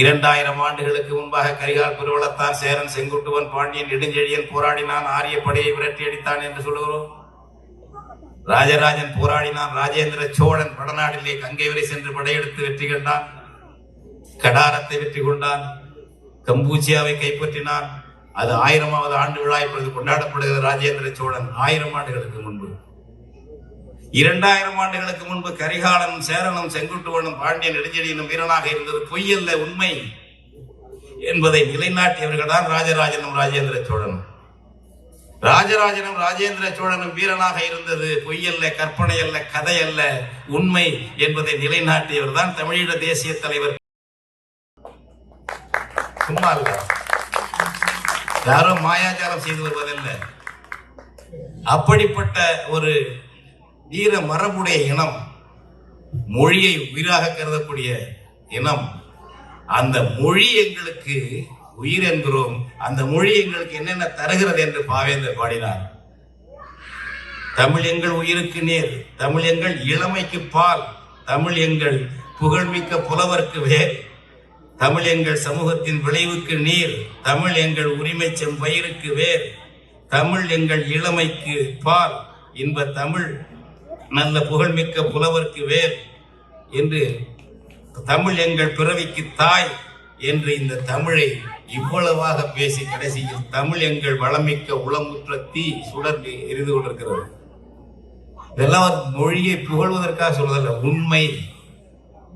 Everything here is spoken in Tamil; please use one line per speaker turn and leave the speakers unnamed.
இரண்டாயிரம் ஆண்டுகளுக்கு முன்பாக கரிகால் பெருவளத்தார் சேரன் செங்குட்டுவன் பாண்டியன் நெடுஞ்செழியன் போராடினான் ஆரிய படையை விரட்டி அடித்தான் என்று சொல்லுகிறோம் ராஜராஜன் போராடினான் ராஜேந்திர சோழன் வடநாட்டிலே கங்கை வரை சென்று படையெடுத்து வெற்றி கண்டான் கடாரத்தை வெற்றி கொண்டான் கம்பூச்சியாவை கைப்பற்றினான் அது ஆயிரமாவது ஆண்டு விழா இப்பொழுது கொண்டாடப்படுகிறது ராஜேந்திர சோழன் ஆயிரம் ஆண்டுகளுக்கு முன்பு இரண்டாயிரம் ஆண்டுகளுக்கு முன்பு கரிகாலனும் சேரனும் செங்குட்டுவனும் பாண்டியன் நெடுஞ்செடியனும் வீரனாக இருந்தது பொய் அல்ல உண்மை என்பதை நிலைநாட்டியவர்கள் தான் ராஜராஜனும் ராஜேந்திர சோழனும் ராஜராஜனும் ராஜேந்திர சோழனும் வீரனாக இருந்தது பொய் அல்ல கற்பனை அல்ல கதை அல்ல உண்மை என்பதை நிலைநாட்டியவர் தான் தமிழீழ தேசிய தலைவர் சும்மா இல்ல யாரும் மாயாஜாலம் செய்து வருவதில்லை அப்படிப்பட்ட ஒரு வீர மரபுடைய இனம் மொழியை உயிராக கருதக்கூடிய இனம் அந்த மொழி எங்களுக்கு உயிர் என்கிறோம் அந்த மொழி எங்களுக்கு என்னென்ன தருகிறது என்று பாவேந்தர் பாடினார் தமிழ் எங்கள் உயிருக்கு நேர் தமிழ் எங்கள் இளமைக்கு பால் தமிழ் எங்கள் புகழ்மிக்க புலவர்க்கு வேர் தமிழ் எங்கள் சமூகத்தின் விளைவுக்கு நீர் தமிழ் எங்கள் உரிமை செம்பயிருக்கு வேர் தமிழ் எங்கள் இளமைக்கு பால் இன்ப தமிழ் நல்ல புகழ்மிக்க புலவர்க்கு வேல் என்று தமிழ் எங்கள் பிறவிக்கு தாய் என்று இந்த தமிழை இவ்வளவாக பேசி கடைசியில் தமிழ் எங்கள் வளமிக்க உளமுற்ற தீ சுடர் எரிந்து கொண்டிருக்கிறது இதெல்லாம் மொழியை புகழ்வதற்காக சொல்வதல்ல உண்மை